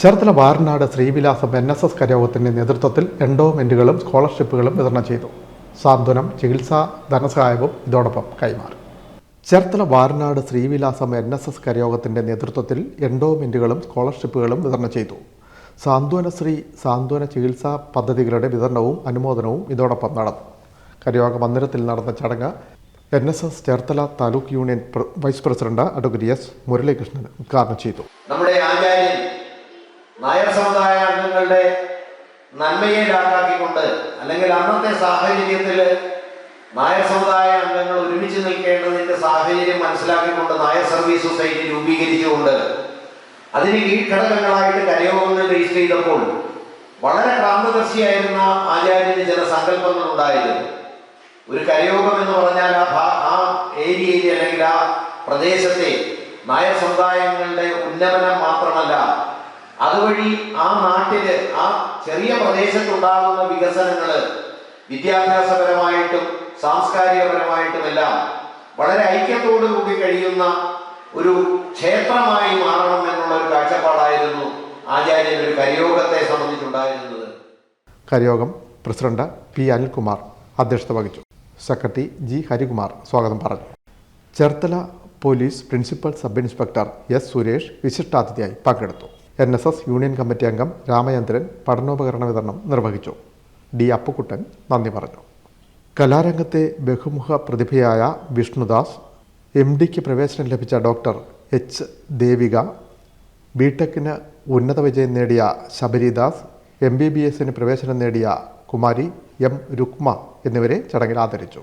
Cherthala Varanad Srivilasam N S S കരയോഗത്തിന്റെ നേതൃത്വത്തിൽ എൻഡോമെന്റുകളും സ്കോളർഷിപ്പുകളും വിതരണം ചെയ്തു. സാന്ത്വനം ചികിത്സാ ധനസഹായവും ഇതോടൊപ്പം കൈമാറി. Cherthala Varanad Srivilasam N S S കരയോഗത്തിന്റെ നേതൃത്വത്തിൽ എൻഡോമെന്റുകളും സ്കോളർഷിപ്പുകളും വിതരണം ചെയ്തു. സാന്ത്വനശ്രീ സാന്ത്വന ചികിത്സാ പദ്ധതികളുടെ വിതരണവും അനുമോദനവും ഇതോടൊപ്പം നടന്നു. കരയോഗ മന്ദിരത്തിൽ നടന്ന ചടങ്ങ് N S S Cherthala taluk union vice president advocate S Muralikrishnan ഉദ്ഘാടനം ചെയ്തു. നമ്മുടെ ആചാര്യൻ നായർ സമുദായ അംഗങ്ങളുടെ നന്മയെ ലാക്കാക്കിക്കൊണ്ട് അല്ലെങ്കിൽ അന്നത്തെ സാഹചര്യത്തിൽ നായർ സമുദായ അംഗങ്ങൾ ഒരുമിച്ച് നിൽക്കേണ്ടതിന്റെ സാഹചര്യം മനസ്സിലാക്കിക്കൊണ്ട് നായർ സർവീസ് സൊസൈറ്റി രൂപീകരിച്ചുകൊണ്ട് അതിന് കീഴ്ഘടകങ്ങളായിട്ട് കരയോഗങ്ങൾ രജിസ്റ്റർ ചെയ്തപ്പോൾ വളരെ ക്രാന്തദർശിയായിരുന്ന ആചാര്യന് ചില സങ്കല്പങ്ങൾ ഉണ്ടായിരുന്നു ഒരു കരയോഗം എന്ന് പറഞ്ഞാൽ ആ ആ ഏരിയയിൽ അല്ലെങ്കിൽ ആ പ്രദേശത്തെ നായർ സമുദായങ്ങളുടെ ഉന്നമനം മാത്രമല്ല അതുവഴി ആ നാട്ടിൽ ആ ചെറിയ പ്രദേശത്തുണ്ടാകുന്ന വികസനങ്ങൾ വിദ്യാഭ്യാസപരമായിട്ടും സാംസ്കാരികപരമായിട്ടും എല്ലാം വളരെ ഐക്യത്തോടു കൂടി കഴിയുന്ന ഒരു ക്ഷേത്രമായി മാറണം എന്നുള്ള ഒരു കാഴ്ചപ്പാടായിരുന്നു ആചാര്യൻ ഒരു കരയോഗത്തെ സംബന്ധിച്ചുണ്ടായിരുന്നത്. കരയോഗം പ്രസിഡന്റ് പി അനിൽകുമാർ അധ്യക്ഷത വഹിച്ചു. സെക്രട്ടറി ജി ഹരികുമാർ സ്വാഗതം പറഞ്ഞു. Cherthala police principal sub inspector S Suresh വിശിഷ്ടാതിഥിയായി പങ്കെടുത്തു. N S S union committee അംഗം രാമചന്ദ്രൻ പഠനോപകരണ വിതരണം നിർവഹിച്ചു. ഡി അപ്പുക്കുട്ടൻ നന്ദി പറഞ്ഞു. കലാരംഗത്തെ ബഹുമുഖ പ്രതിഭയായ വിഷ്ണുദാസ് എം ഡിക്ക് പ്രവേശനം ലഭിച്ച ഡോക്ടർ എച്ച് ദേവിക ബിടെക്കിന് ഉന്നത വിജയം നേടിയ ശബരിദാസ് എം ബി ബി എസിന് പ്രവേശനം നേടിയ കുമാരി എം രുക്മ എന്നിവരെ ചടങ്ങിൽ ആദരിച്ചു.